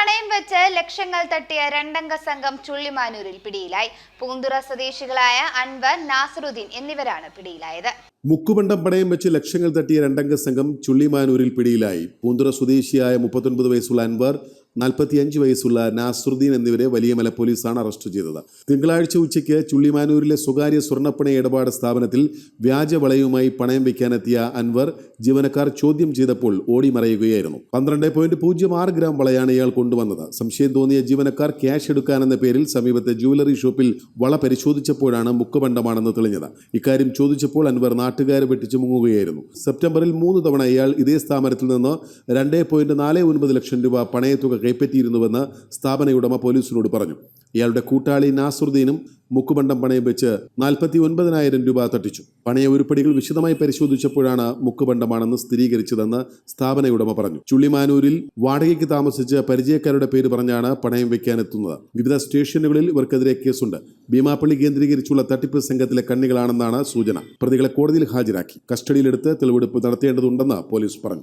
പണയം വെച്ച് ലക്ഷങ്ങൾ തട്ടിയ രണ്ടംഗ സംഘം ചുള്ളിമാനൂരിൽ പിടിയിലായി. പൂന്തുറ സ്വദേശികളായ അൻവർ നാസറുദ്ദീൻ എന്നിവരാണ് പിടിയിലായത്. മുക്കുബണ്ടം പണയം വെച്ച് ലക്ഷങ്ങൾ തട്ടിയ രണ്ടംഗ സംഘം ചുള്ളിമാനൂരിൽ പിടിയിലായി. പൂന്തുറ സ്വദേശിയായ മുപ്പത്തൊൻപത് വയസ്സുള്ള അൻവർ നാൽപ്പത്തിയഞ്ച് വയസ്സുള്ള നാസറുദ്ദീൻ എന്നിവരെ വലിയമല പോലീസാണ് അറസ്റ്റ് ചെയ്തത്. തിങ്കളാഴ്ച ഉച്ചയ്ക്ക് ചുള്ളിമാനൂരിലെ സ്വകാര്യ സ്വർണപ്പണ ഇടപാട് സ്ഥാപനത്തിൽ വ്യാജ വളയുമായി പണയം വയ്ക്കാനെത്തിയ അൻവർ ജീവനക്കാർ ചോദ്യം ചെയ്തപ്പോൾ ഓടിമറയുകയായിരുന്നു. പന്ത്രണ്ട് പോയിന്റ് പൂജ്യം ആറ് ഗ്രാം വളയാണ് ഇയാൾ കൊണ്ടുവന്നത്. സംശയം തോന്നിയ ജീവനക്കാർ ക്യാഷ് എടുക്കാനെന്ന പേരിൽ സമീപത്തെ ജുവലറി ഷോപ്പിൽ വള പരിശോധിച്ചപ്പോഴാണ് മുക്കുപണ്ടമാണെന്ന് തെളിഞ്ഞത്. ഇക്കാര്യം ചോദിച്ചപ്പോൾ അൻവർ നാട്ടുകാരെ വെട്ടിച്ചു മുങ്ങുകയായിരുന്നു. സെപ്റ്റംബറിൽ മൂന്ന് തവണ ഇയാൾ ഇതേ സ്ഥാപനത്തിൽ നിന്ന് രണ്ട് ലക്ഷം രൂപ പണയത്തുക കൈപ്പറ്റിയിരുന്നുവെന്ന് സ്ഥാപന ഉടമ പോലീസിനോട് പറഞ്ഞു. ഇയാളുടെ കൂട്ടാളി നാസുറുദ്ദീനും മുക്കുബണ്ടം പണയം വെച്ച് നാൽപ്പത്തി ഒൻപതിനായിരം രൂപ തട്ടിച്ചു. പണയ ഉരുപ്പടികൾ വിശദമായി പരിശോധിച്ചപ്പോഴാണ് മുക്കുബണ്ടമാണെന്ന് സ്ഥിരീകരിച്ചതെന്ന് സ്ഥാപന ഉടമ പറഞ്ഞു. ചുള്ളിമാനൂരിൽ വാടകയ്ക്ക് താമസിച്ച് പരിചയക്കാരുടെ പേര് പറഞ്ഞാണ് പണയം വെക്കാനെത്തുന്നത്. വിവിധ സ്റ്റേഷനുകളിൽ ഇവർക്കെതിരെ കേസുണ്ട്. ഭീമാപ്പള്ളി കേന്ദ്രീകരിച്ചുള്ള തട്ടിപ്പ് സംഘത്തിലെ കണ്ണികളാണെന്നാണ് സൂചന. പ്രതികളെ കോടതിയിൽ ഹാജരാക്കി. കസ്റ്റഡിയിലെടുത്ത് തെളിവെടുപ്പ് നടത്തേണ്ടതുണ്ടെന്ന് പോലീസ് പറഞ്ഞു.